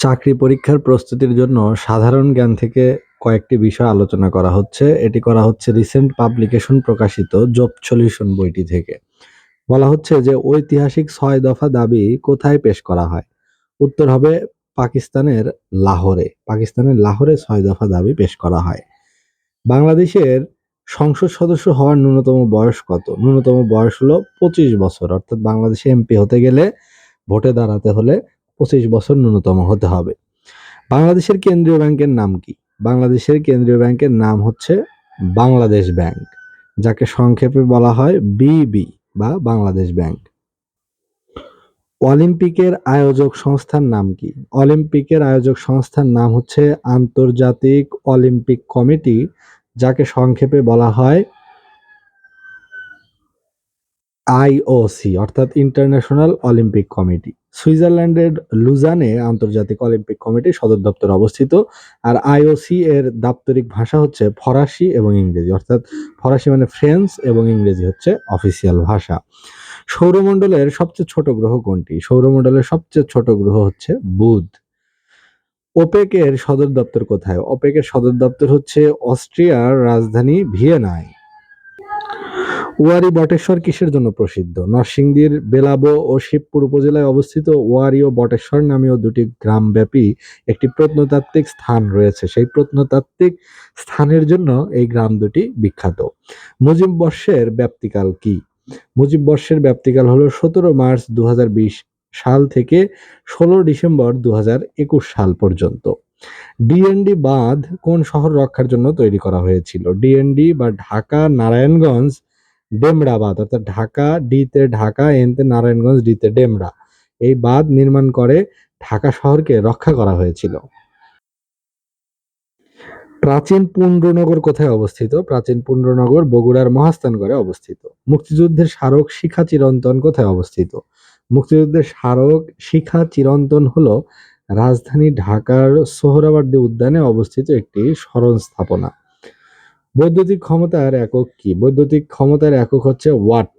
চাকরি পরীক্ষার প্রস্তুতির জন্য সাধারণ জ্ঞান থেকে কয়েকটি বিষয় আলোচনা করা হচ্ছে। এটি করা হচ্ছে রিসেন্ট পাবলিকেশন প্রকাশিত জব সলিউশন বইটি থেকে। বলা হচ্ছে যে ঐতিহাসিক ছয় দফা দাবি কোথায় পেশ করা হয়? উত্তর হবে পাকিস্তানের লাহোরে। পাকিস্তানের লাহোরে ছয় দফা দাবি পেশ করা হয়। বাংলাদেশের সংসদ সদস্য হওয়ার ন্যূনতম বয়স কত? ন্যূনতম বয়স হলো পঁচিশ বছর। অর্থাৎ বাংলাদেশে এমপি হতে গেলে ভোটে দাঁড়াতে হলে পঁচিশ বছর ন্যূনতম হতে হবে। বাংলাদেশের কেন্দ্রীয় ব্যাংকের নাম কি? বাংলাদেশের কেন্দ্রীয় ব্যাংকের নাম হচ্ছে বাংলাদেশ ব্যাংক, যাকে সংক্ষেপে বলা হয় বিবি বা বাংলাদেশ ব্যাংক। অলিম্পিকের আয়োজক সংস্থার নাম কি? অলিম্পিকের আয়োজক সংস্থার নাম হচ্ছে আন্তর্জাতিক অলিম্পিক কমিটি, যাকে সংক্ষেপে বলা হয় আইওসি অর্থাৎ ইন্টারন্যাশনাল অলিম্পিক কমিটি সুইজারল্যান্ডের লুজানে আন্তর্জাতিক অলিম্পিক কমিটি সদর দপ্তর অবস্থিত, আর আইওসি এর দাপ্তরিক ভাষা হচ্ছে ফরাসি এবং ইংরেজি, অর্থাৎ ফরাসি মানে ফ্রেঞ্চ এবং ইংরেজি হচ্ছে অফিসিয়াল ভাষা। সৌরমণ্ডলের সবচেয়ে ছোট গ্রহ কোনটি? সৌরমণ্ডলের সবচেয়ে ছোট গ্রহ হচ্ছে বুধ। ওপেকের সদর দপ্তর কোথায়? ওপেকের সদর দপ্তর হচ্ছে অস্ট্রিয়ার রাজধানী ভিয়েনায়। ওয়ারী বটেশ্বর কিসের জন্য প্রসিদ্ধ? নরসিংদীর বেলাবো ও শিবপুর উপজেলায় অবস্থিত ওয়ারি ও বটেশ্বর নামীয় দুটি গ্রামব্যাপী একটি প্রত্নতাত্ত্বিক স্থান রয়েছে। সেই প্রত্নতাত্ত্বিক স্থানের জন্য এই গ্রাম দুটি বিখ্যাত। মুজিব বর্ষের ব্যাপ্তিকাল কি? মুজিব বর্ষের ব্যাপ্তিকাল হলো সতেরো মার্চ দু হাজার বিশ সাল থেকে ষোলো ডিসেম্বর দু হাজার একুশ সাল পর্যন্ত। ডিএনডি বাঁধ কোন শহর রক্ষার জন্য তৈরি করা হয়েছিল? ডিএনডি বা ঢাকা, নারায়ণগঞ্জ ডেমরা বাঁধ অর্থাৎ ঢাকা ডিতে ঢাকা এনতে নারায়ণগঞ্জ ডিতে ডেমরা। এই বাঁধ নির্মাণ করে ঢাকা শহরকে রক্ষা করা হয়েছিল। প্রাচীন পুণ্ড্রনগর কোথায় অবস্থিত? প্রাচীন পুণ্ড্রনগর বগুড়ার মহাস্থানগড়ে অবস্থিত। মুক্তিযুদ্ধের স্মারক শিখা চিরন্তন কোথায় অবস্থিত? মুক্তিযুদ্ধের স্মারক শিখা চিরন্তন হলো রাজধানী ঢাকার সোহরাওয়ার্দী উদ্যানে অবস্থিত একটি স্মরণ স্থাপনা। বৈদ্যুতিক ক্ষমতার একক কি? বৈদ্যুতিক ক্ষমতার একক হচ্ছে watt.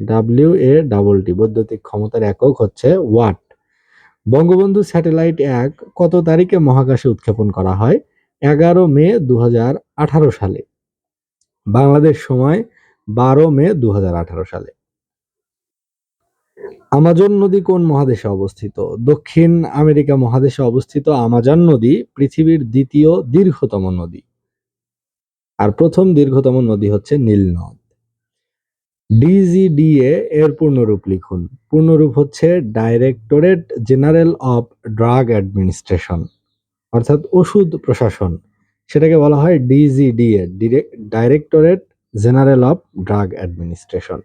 W A double T বৈদ্যুতিক ক্ষমতার একক হচ্ছে ওয়াট। বঙ্গবন্ধু স্যাটেলাইট এক কত তারিখে মহাকাশে উৎক্ষেপণ করা হয়? এগারো মে দু হাজার আঠারো সালে। বাংলাদেশ সময় বারো মে দু হাজার আঠারো সালে। আমাজন নদী কোন মহাদেশে অবস্থিত? দক্ষিণ আমেরিকা মহাদেশে অবস্থিত আমাজন নদী পৃথিবীর দ্বিতীয় দীর্ঘতম নদী। আর প্রথম দীর্ঘতম নদী হচ্ছে নীল নদ। ডিজিডিএ এর পূর্ণরূপ লিখুন। পূর্ণরূপ হচ্ছে directorate general of drug administration, অর্থাৎ ওষুধ প্রশাসন। সেটাকে বলা হয় DGDA directorate general of drug administration.